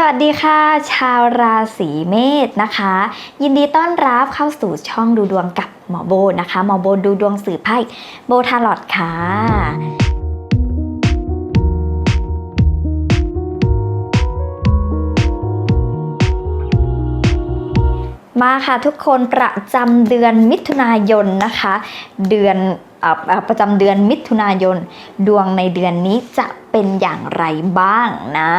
สวัสดีค่ะ ชาวราศีเมษนะคะ ยินดีต้อนรับเข้าสู่ช่องดูดวงกับหมอโบนะคะหมอโบดูดวงสื่อไพ่โบทาลอดค่ะมาค่ะทุกคนประจำเดือนมิถุนายนนะคะ เดือนออประจำเดือนมิถุนายน ดวงในเดือนนี้จะเป็นอย่างไรบ้างนะ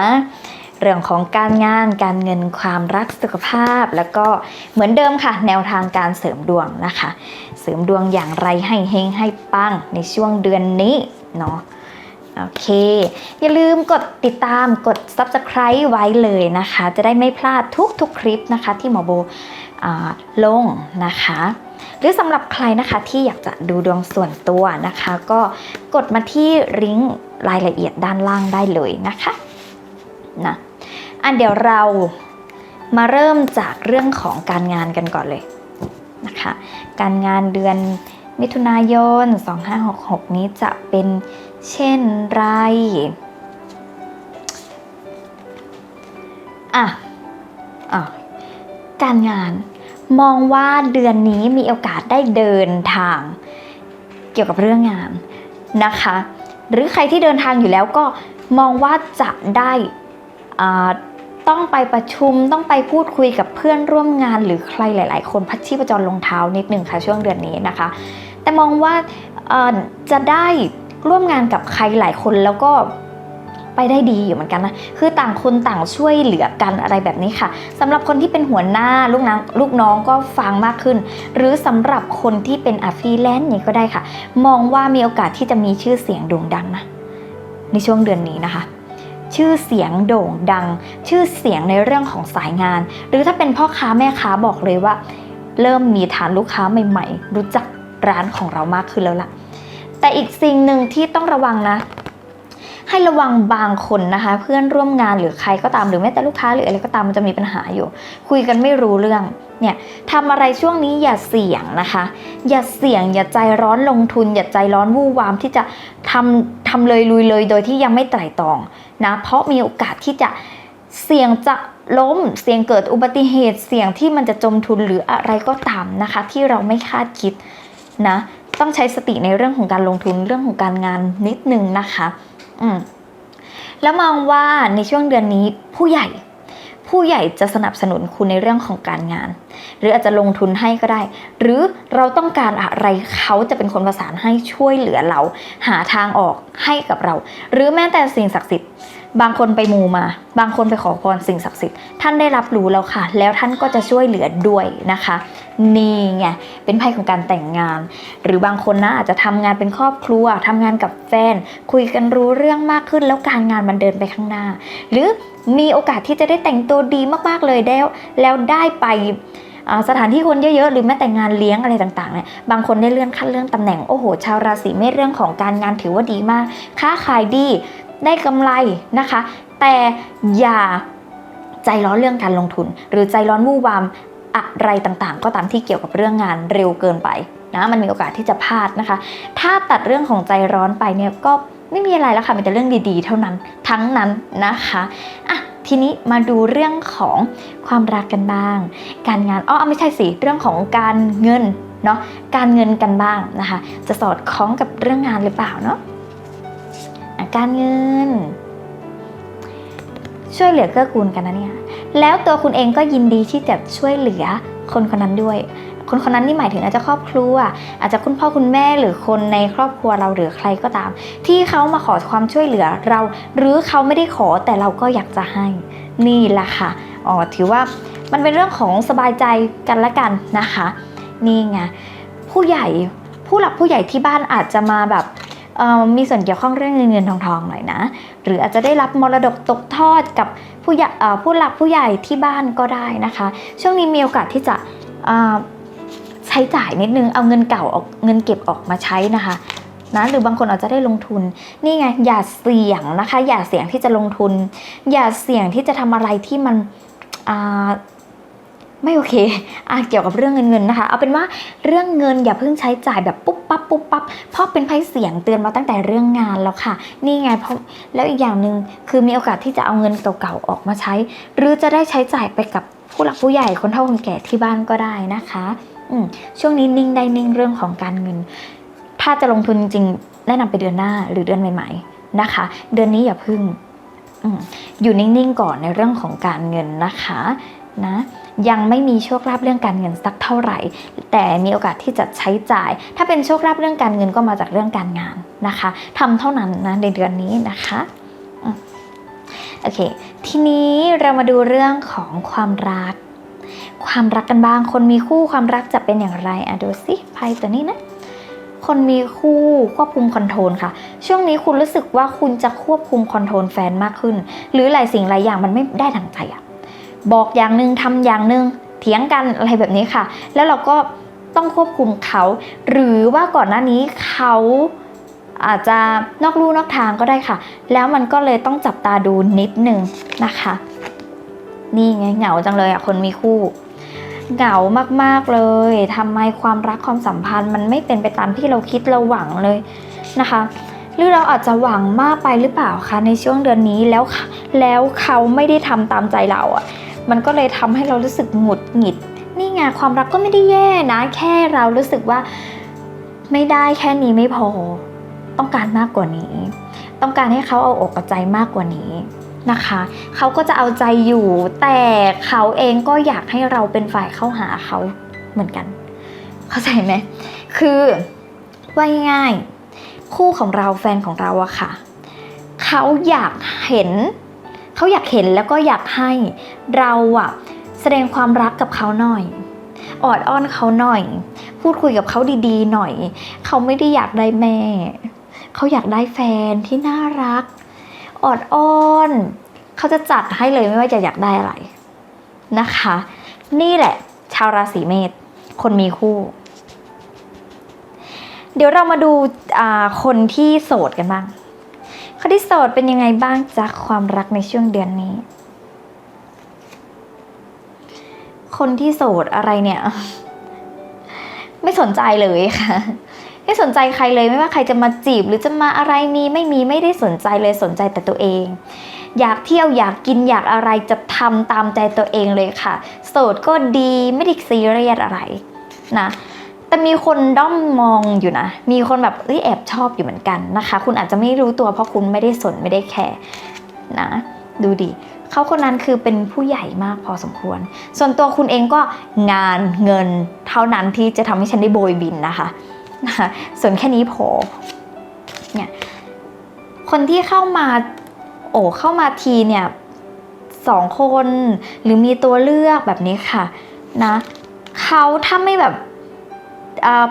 เรื่องของการงานการเงินความรักสุขภาพ แล้วก็เหมือนเดิมค่ะ แนวทางการเสริมดวงนะคะ เสริมดวงอย่างไรให้เฮงให้ปังในช่วงเดือนนี้เนาะโอเค อย่าลืมกดติดตามกด subscribe ไว้เลยนะคะ จะได้ไม่พลาดทุกๆคลิปนะคะที่หมอโบอลงนะคะ หรือสำหรับใครนะคะที่อยากจะดูดวงส่วนตัวนะคะ ก็กดมาที่ลิงก์รายละเอียดด้านล่างได้เลยนะคะนะ อันเดี๋ยวเรามาเริ่มจากเรื่องของการงานกันก่อนเลยนะคะ การงานเดือนมิถุนายน 2566 นี้จะเป็นเช่นไรอะอะการงานมองว่าเดือนนี้มีโอกาสได้เดินทาง เกี่ยวกับเรื่องงานนะคะ หรือใครที่เดินทางอยู่แล้วก็มองว่าจะได้ ต้องไปประชุมต้องไปพูดคุยกับเพื่อนร่วมงานหรือใครหลาย ๆ คนพัชชีพจรลงเท้านิดหนึ่งค่ะช่วงเดือนนี้นะคะ แต่มองว่าจะได้ร่วมงานกับใครหลายคนแล้วก็ไปได้ดีอยู่เหมือนกันนะคือต่างคนต่างช่วยเหลือกันอะไรแบบนี้ค่ะสำหรับคนที่เป็นหัวหน้าลูกน้องลูกน้องก็ฟังมากขึ้น หรือสำหรับคนที่เป็นอาฟรีแลนซ์นี่ก็ได้ค่ะ มองว่ามีโอกาสที่จะมีชื่อเสียงโด่งดังนะในช่วงเดือนนี้นะคะ ชื่อเสียงโด่งดัง ชื่อเสียงในเรื่องของสายงาน หรือถ้าเป็นพ่อค้าแม่ค้าบอกเลยว่า เริ่มมีฐานลูกค้าใหม่ ๆ รู้จักร้านของเรามากขึ้นแล้วล่ะ แต่อีกสิ่งหนึ่งที่ต้องระวังนะ ให้ระวังบางคนนะคะ เพื่อนร่วมงานหรือใครก็ตามหรือแม้แต่ลูกค้าหรืออะไรก็ตามมันจะมีปัญหาอยู่ คุยกันไม่รู้เรื่องเนี่ยทำอะไรช่วงนี้อย่าเสี่ยงนะคะ อย่าเสี่ยง อย่าใจร้อนลงทุน อย่าใจร้อนวู่วามที่จะทำทำเลยลุยเลยโดยที่ยังไม่ไตร่ตรอง นะเพราะมีโอกาสที่จะเสี่ยงจะล้ม เสี่ยงเกิดอุบัติเหตุ เสี่ยงที่มันจะจมทุนหรืออะไรก็ตามนะคะ ที่เราไม่คาดคิดนะต้องใช้สติในเรื่องของการลงทุนเรื่องของการงานนิดนึงนะคะ อืมแล้วมองว่าในช่วงเดือนนี้ผู้ใหญ่ ผู้ใหญ่จะสนับสนุนคุณในเรื่องของการงาน หรืออาจจะลงทุนให้ก็ได้ หรือเราต้องการอะไรเขาจะเป็นคนประสานให้ช่วยเหลือเรา หาทางออกให้กับเรา หรือแม้แต่สิ่งศักดิ์สิทธิ์บางคนไปมูมา บางคนไปขอพรสิ่งศักดิ์สิทธิ์ ท่านได้รับรู้แล้วค่ะ แล้วท่านก็จะช่วยเหลือด้วยนะคะ นี่ไง เป็นไพ่ของการแต่งงาน หรือบางคนนะอาจจะทำงานเป็นครอบครัวทำงานกับแฟน คุยกันรู้เรื่องมากขึ้นแล้วการงานมันเดินไปข้างหน้า หรือ มีโอกาสที่จะได้แต่งตัวดีมากๆเลยแล้ว แล้วได้ไปสถานที่คนเยอะๆ หรือแม้แต่งานเลี้ยงอะไรต่างๆเนี่ยบางคนได้เลื่อนขั้นเลื่อนตำแหน่ง โอ้โห ชาวราศีเมษเรื่องของการงานถือว่าดีมาก ค้าขายดี ได้กำไรนะคะ แต่อย่าใจร้อนเรื่องการลงทุน หรือใจร้อนวู่วามอะไรต่างๆ ก็ตามที่เกี่ยวกับเรื่องงานเร็วเกินไปนะ มันมีโอกาสที่จะพลาดนะคะ ถ้าตัดเรื่องของใจร้อนไปเนี่ยก็ ไม่มีอะไรแล้วค่ะมีแต่เรื่องดีๆ เท่านั้นทั้งนั้นนะคะอะทีนี้มาดูเรื่องของความรักกันบ้าง การงานอ้อไม่ใช่สิเรื่องของการเงินเนาะการเงินกันบ้างนะคะ จะสอดคล้องกับเรื่องงานหรือเปล่าเนาะะการเงิน ช่วยเหลือเกื้อกูลกันนะเนี่ยแล้วตัวคุณเองก็ยินดีที่จะช่วยเหลือคนคนนั้นด้วย คนคนนั้นนี่หมายถึงอาจจะครอบครัว อาจจะคุณพ่อคุณแม่หรือคนในครอบครัวเราหรือใครก็ตาม ที่เขามาขอความช่วยเหลือเรา หรือเขาไม่ได้ขอแต่เราก็อยากจะให้นี่แหละค่ะอ๋อถือว่ามันเป็นเรื่องของสบายใจกันละกันนะคะ นี่ไงผู้ใหญ่ผู้หลักผู้ใหญ่ที่บ้านอาจจะมาแบบมีส่วนเกี่ยวข้องเรื่องเงินเงินทองทองหน่อยนะ หรืออาจจะได้รับมรดกตกทอดกับผู้ใหญ่ผู้หลักผู้ใหญ่ที่บ้านก็ได้นะคะ ช่วงนี้มีโอกาสที่จะ ใช้จ่ายนิดนึงเอาเงินเก่าออกเงินเก็บออกมาใช้นะคะนะหรือบางคนอาจจะได้ลงทุนนี่ไงอย่าเสี่ยงนะคะ อย่าเสี่ยงที่จะลงทุน อย่าเสี่ยงที่จะทำอะไรที่มันไม่โอเคอเกี่ยวกับเรื่องเงินเงินนะคะ เอาเป็นว่าเรื่องเงินอย่าเพิ่งใช้จ่ายแบบปุ๊บปั๊บปุ๊บปั๊บเพราะเป็นไพ่เสียงเตือนมาตั้งแต่เรื่องงานแล้วค่ะ นี่ไงเพราะแล้วอีกอย่างหนึ่งคือมีโอกาสที่จะเอาเงินเก่าๆออกมาใช้ หรือจะได้ใช้จ่ายไปกับผู้หลักผู้ใหญ่คนเฒ่าคนแก่ที่บ้านก็ได้นะคะ ช่วงนี้นิ่งได้นิ่งเรื่องของการเงิน ถ้าจะลงทุนจริงแนะนำไปเดือนหน้าหรือเดือนใหม่ ๆ นะคะ เดือนนี้อย่าพึ่งออยู่นิ่งๆก่อนในเรื่องของการเงินนะคะนะยังไม่มีโชคลาภเรื่องการเงินสักเท่าไหร่ แต่มีโอกาสที่จะใช้จ่าย ถ้าเป็นโชคลาภเรื่องการเงินก็มาจากเรื่องการงานนะคะทำเท่านั้นนะในเดือนนี้นะคะโอเค ทีนี้เรามาดูเรื่องของความรัก ความรักกันบ้าง คนมีคู่ความรักจะเป็นอย่างไรอะดูสิไพ่ตัวนี้นะ คนมีคู่ควบคุมคอนโทรลค่ะ ช่วงนี้คุณรู้สึกว่าคุณจะควบคุมคอนโทรลแฟนมากขึ้น หรือหลายสิ่งหลายอย่างมันไม่ได้ดังใจอะบอกอย่างหนึ่งทำอย่างหนึ่งเถียงกันอะไรแบบนี้ค่ะ แล้วเราก็ต้องควบคุมเขา หรือว่าก่อนหน้านี้เขาอาจจะนอกลู่นอกทางก็ได้ค่ะ แล้วมันก็เลยต้องจับตาดูนิดนึงนะคะ นี่ไงเหงาจังเลยอะคนมีคู่ เหงามากๆเลยทำไมความรักความสัมพันธ์ มันไม่เป็นไปตามที่เราคิดเราหวังเลยนะคะ หรือเราอาจจะหวังมากไปหรือเปล่าคะในช่วงเดือนนี้แล้วแล้วเขาไม่ได้ทำตามใจเราอะ่ะ มันก็เลยทำให้เรารู้สึกหงุดหงิด นี่ไงความรักก็ไม่ได้แย่นะ แค่เรารู้สึกว่าไม่ได้แค่นี้ไม่พอ ต้องการมากกว่านี้ ต้องการให้เขาเอาอกเอาใจมากกว่านี้ นะคะเขาก็จะเอาใจอยู่ แต่เขาเองก็อยากให้เราเป็นฝ่ายเข้าหาเขาเหมือนกัน เข้าใจไหมคือว่าง่ายๆคู่ของเราแฟนของเราอะค่ะเขาอยากเห็นเขาอยากเห็นแล้วก็อยากให้เราอะแสดงความรักกับเขาหน่อยออดอ้อนเขาหน่อย พูดคุยกับเขาดีๆ หน่อย เขาไม่ได้อยากได้แม่ เขาอยากได้แฟนที่น่ารัก ออดอ้อนเขาจะจัดให้เลยไม่ว่าจะอยากได้อะไรนะคะ นี่แหละ ชาวราศีเมษคนมีคู่ เดี๋ยวเรามาดูคนที่โสดกันบ้างคนที่โสดเป็นยังไงบ้างจากความรักในช่วงเดือนนี้ คนที่โสดอะไรเนี่ย ไม่สนใจเลยค่ะ ไม่สนใจใครเลยไม่ว่าใครจะมาจีบ หรือจะมาอะไรมีไม่มีไม่ได้สนใจเลยสนใจแต่ตัวเอง อยากเที่ยวอยากกินอยากอะไรจะทำตามใจตัวเองเลยค่ะ โสดก็ดีไม่ได้ซีเรียสอะไรนะแต่มีคนด้อมมองอยู่นะ มีคนแบบเอ้ยแอบชอบอยู่เหมือนกันนะคะ คุณอาจจะไม่รู้ตัวเพราะคุณไม่ได้สนไม่ได้แคร์นะ ดูดิเขาคนนั้นคือเป็นผู้ใหญ่มากพอสมควร ส่วนตัวคุณเองก็งานเงินเท่านั้นที่จะทำให้ฉันได้โบยบินนะคะ นะคะส่วนแค่นี้พอเนี่ยคนที่เข้ามาโอ้เข้ามาทีเนี่ยสองคนหรือมีตัวเลือกแบบนี้ค่ะนะเขาถ้าไม่แบบ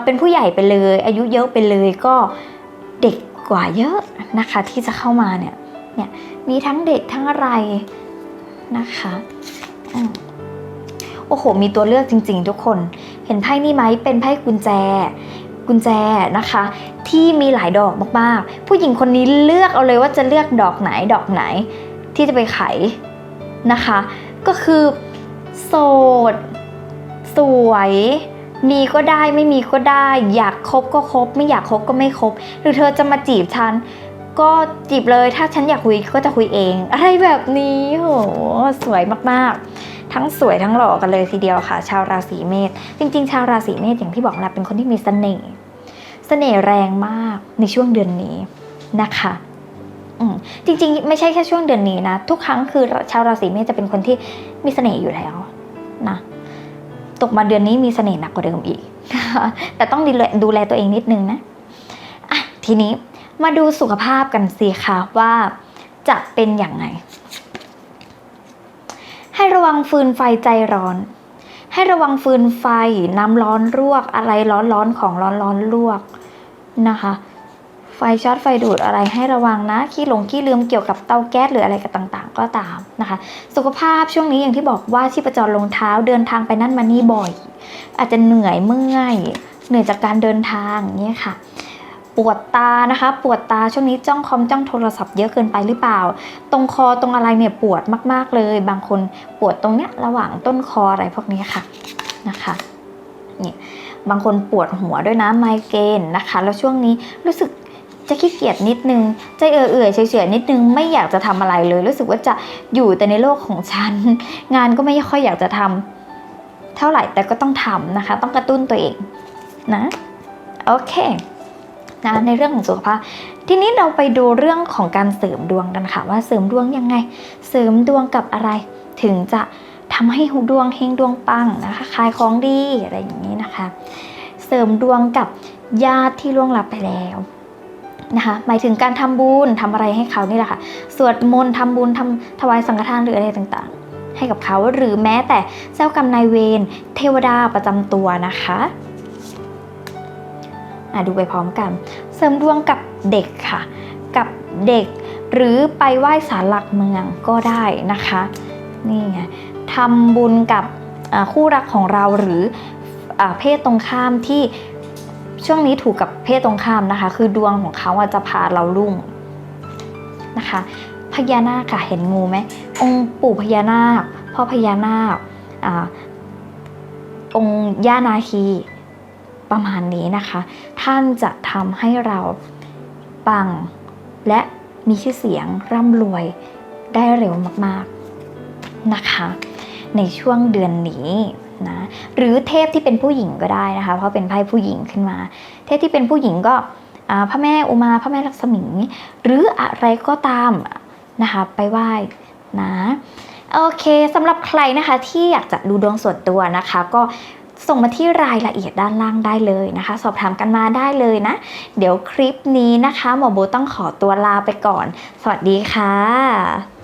เป็นผู้ใหญ่ไปเลย อายุเยอะไปเลยก็เด็กกว่าเยอะนะคะที่จะเข้ามาเนี่ยเนี่ยมีทั้งเด็กทั้งอะไรนะคะอโอ้โห มีตัวเลือกจริง ๆ ทุกคน เห็นไพ่นี่ไหมเป็นไพ่กุญแจ กุญแจนะคะ ที่มีหลายดอกมากๆ ผู้หญิงคนนี้เลือกเอาเลยว่าจะเลือกดอกไหนดอกไหน ที่จะไปไขนะคะ ก็คือโสด สวย มีก็ได้ไม่มีก็ได้ อยากคบก็คบ ไม่อยากคบก็ไม่คบ หรือเธอจะมาจีบฉันก็จีบเลยถ้าฉันอยากคุยก็จะคุยเอง อะไรแบบนี้โหสวยมากๆ ทั้งสวยทั้งหล่อกันเลยทีเดียวค่ะ ชาวราศีเมษจริง ๆ ชาวราศีเมษอย่างที่บอกแหละเป็นคนที่มีเสน่ห์ เสน่ห์แรงมากในช่วงเดือนนี้นะคะจริงๆ ไม่ใช่แค่ช่วงเดือนนี้นะ ทุกครั้งคือชาวราศีเมษจะเป็นคนที่มีเสน่ห์อยู่แล้วนะตกมาเดือนนี้มีเสน่ห์หนักกว่าเดิมอีก แต่ต้องดูแลดูแลตัวเองนิดนึงนะอะทีนี้มาดูสุขภาพกันสิคะว่าจะเป็นอย่างไงให้ระวังฟืนไฟใจร้อน ให้ระวังฟืนไฟน้ำร้อนลวกอะไรร้อนๆของร้อนๆลวก นะคะ ไฟช็อตไฟดูดอะไรให้ระวังนะขี้หลงขี้ลืมเกี่ยวกับเตาแก๊สหรืออะไรกับต่างๆ ก็ตามนะคะ สุขภาพช่วงนี้อย่างที่บอกว่าชีพจรลงเท้าเดินทางไปนั่นมานี่บ่อย อาจจะเหนื่อยเมื่อยเหนื่อยจากการเดินทางเนี่ยค่ะปวดตานะคะ ปวดตาช่วงนี้จ้องคอมจ้องโทรศัพท์เยอะเกินไปหรือเปล่า ตรงคอตรงอะไรเนี่ยปวดมาก ๆเลย บางคนปวดตรงเนี้ยระหว่างต้นคออะไรพวกนี้ค่ะนะคะเนี่ย บางคนปวดหัวด้วยนะไมเกรนนะคะ แล้วช่วงนี้รู้สึกจะขี้เกียจนิดนึงใจเอื่อยๆเฉยๆนิดนึงไม่อยากจะทำอะไรเลย รู้สึกว่าจะอยู่แต่ในโลกของฉัน งานก็ไม่ค่อยอยากจะทำเท่าไหร่แต่ก็ต้องทำนะคะ ต้องกระตุ้นตัวเองนะโอเคนะในเรื่องของสุขภาพ ทีนี้เราไปดูเรื่องของการเสริมดวงกันค่ะ ว่าเสริมดวงยังไง เสริมดวงกับอะไรถึงจะ ทำให้ดวงเฮงดวงปังนะคะขายของดีอะไรอย่างนี้นะคะ เสริมดวงกับญาติที่ล่วงลับไปแล้วนะคะหมายถึงการทำบุญทำอะไรให้เขานี่แหละค่ะ สวดมนต์ทำบุญทำถวายสังฆทานหรืออะไรต่างๆ ให้กับเขาหรือแม้แต่เจ้ากรรมนายเวรเทวดาประจำตัวนะคะอะดูไปพร้อมกัน เสริมดวงกับเด็กค่ะ กับเด็กหรือไปไหว้ศาลหลักเมืองก็ได้นะคะ นี่ไง ทำบุญกับคู่รักของเราหรืออเพศตรงข้ามที่ช่วงนี้ถูกกับเพศตรงข้ามนะคะ คือดวงของเขาจะพาเราลุ่งนะคะพญานาคค่ะเห็นงูไหมองค์ปู่พญานาคพ่อพญานาคอองค์ย่านาคีประมาณนี้นะคะ ท่านจะทำให้เราปังและมีชื่อเสียงร่ำรวยได้เร็วมาก ๆ นะคะ ในช่วงเดือนนี้นะหรือเทพที่เป็นผู้หญิงก็ได้นะคะ เพราะเป็นไพ่ผู้หญิงขึ้นมา เทพที่เป็นผู้หญิงก็พระแม่อุมาพระแม่ลักษมี หรืออะไรก็ตามนะคะไปไหว้นะโอเคสำหรับใครนะคะที่อยากจะดูดวงส่วนตัวนะคะ ก็ส่งมาที่รายละเอียดด้านล่างได้เลยนะคะ สอบถามกันมาได้เลยนะ เดี๋ยวคลิปนี้นะคะหมอโบต้องขอตัวลาไปก่อน สวัสดีค่ะ